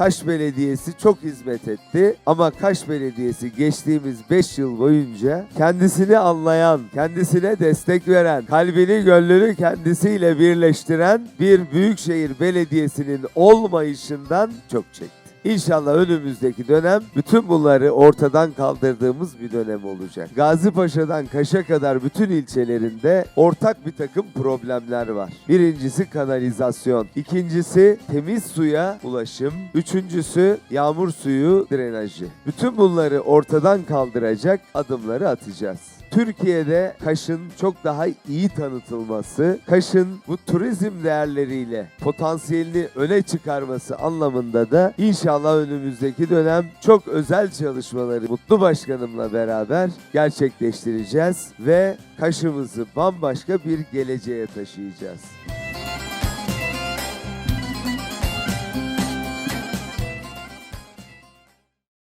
Kaş Belediyesi çok hizmet etti ama Kaş Belediyesi geçtiğimiz 5 yıl boyunca kendisini anlayan, kendisine destek veren, kalbini gönlünü kendisiyle birleştiren bir büyükşehir belediyesinin olmayışından çok çekti. İnşallah önümüzdeki dönem bütün bunları ortadan kaldırdığımız bir dönem olacak. Gazi Paşa'dan Kaş'a kadar bütün ilçelerinde ortak bir takım problemler var. Birincisi kanalizasyon, ikincisi temiz suya ulaşım, üçüncüsü yağmur suyu drenajı. Bütün bunları ortadan kaldıracak adımları atacağız. Türkiye'de Kaş'ın çok daha iyi tanıtılması, Kaş'ın bu turizm değerleriyle potansiyelini öne çıkarması anlamında da inşallah önümüzdeki dönem çok özel çalışmaları Mutlu Başkanımla beraber gerçekleştireceğiz ve Kaş'ımızı bambaşka bir geleceğe taşıyacağız.